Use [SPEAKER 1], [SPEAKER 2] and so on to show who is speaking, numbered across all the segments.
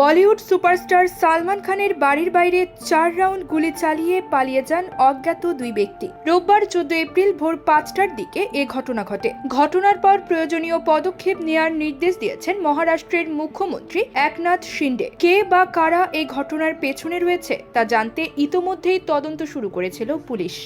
[SPEAKER 1] Bollywood superstar Salman খানের বাড়ির বাইরে চার রাউন্ড গুলি চালিয়ে পালিয়ে যান অজ্ঞাত দুই ব্যক্তি। রোববার চোদ্দ এপ্রিল ভোর পাঁচটার দিকে এ ঘটনা ঘটে। ঘটনার পর প্রয়োজনীয় পদক্ষেপ নেওয়ার নির্দেশ দিয়েছেন মহারাষ্ট্রের মুখ্যমন্ত্রী একনাথ শিন্ডে। কে বা কারা এই ঘটনার পেছনে রয়েছে তা জানতে ইতোমধ্যেই তদন্ত শুরু করেছিল পুলিশ।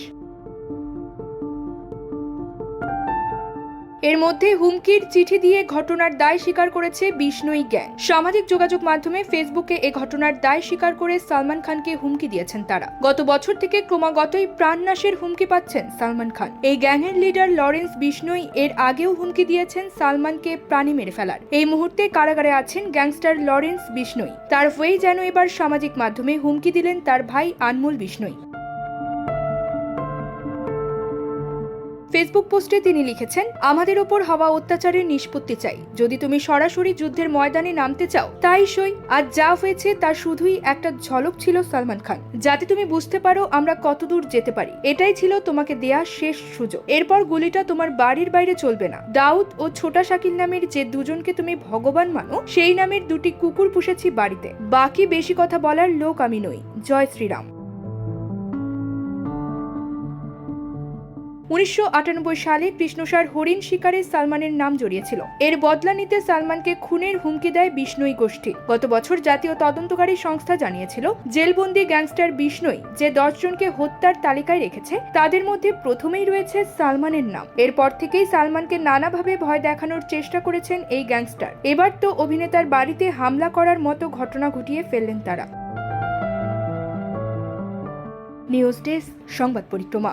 [SPEAKER 1] এর মধ্যে হুমকির চিঠি দিয়ে ঘটনার দায় স্বীকার করেছে বিষ্ণুই গ্যাং। সামাজিক যোগাযোগ মাধ্যমে ফেসবুকে এ ঘটনার দায় স্বীকার করে সালমান খানকে হুমকি দিয়েছেন তারা। গত বছর থেকে ক্রমাগতই প্রাণনাশের হুমকি পাচ্ছেন সালমান খান। এই গ্যাংয়ের লিডার লরেন্স বিষ্ণুই এর আগেও হুমকি দিয়েছেন সালমানকে প্রাণী মেরে ফেলার। এই মুহূর্তে কারাগারে আছেন গ্যাংস্টার লরেন্স বিষ্ণুই। তার হয়েই যেন এবার সামাজিক মাধ্যমে হুমকি দিলেন তার ভাই আনমোল বিষ্ণুই। ফেসবুক পোস্টে তিনি লিখেছেন, আমাদের ওপর হওয়া অত্যাচারের নিষ্পত্তি চাই। যদি তুমি সরাসরি যুদ্ধের ময়দানে নামতে চাও, তাই সই। আজ যা হয়েছে তা শুধুই একটা ঝলক ছিল সালমান খান। যাতে তুমি বুঝতে পারো আমরা কতদূর যেতে পারি। এটাই ছিল তোমাকে দেয়া শেষ সুযোগ। এরপর গুলিটা তোমার বাড়ির বাইরে চলবে না। দাউদ ও ছোটা শাকিল নামের যে দুজনকে তুমি ভগবান মানো, সেই নামের দুটি কুকুর পুষেছি বাড়িতে। বাকি বেশি কথা বলার লোক আমি নই। জয় শ্রীরাম। উনিশশো আটানব্বই সালে কৃষ্ণসার হরিণ শিকারে সালমানের নাম জড়িয়েছিল। এর বদলা নিতে সালমানকে খুনের হুমকি দেয় বিষ্ণুই গোষ্ঠী। গত বছর জাতীয় তদন্তকারী সংস্থা জানিয়েছিল, জেলবন্দি গ্যাংস্টার বিষ্ণুই যে দশজনকে হত্যার তালিকায় রেখেছে, তাদের মধ্যে প্রথমেই রয়েছে সালমানের নাম। এরপর থেকেই সালমানকে নানাভাবে ভয় দেখানোর চেষ্টা করেছেন এই গ্যাংস্টার। এবার তো অভিনেতার বাড়িতে হামলা করার মতো ঘটনা ঘটিয়ে ফেললেন তারা। নিউজ ডেস্ক, সংবাদ পরিক্রমা।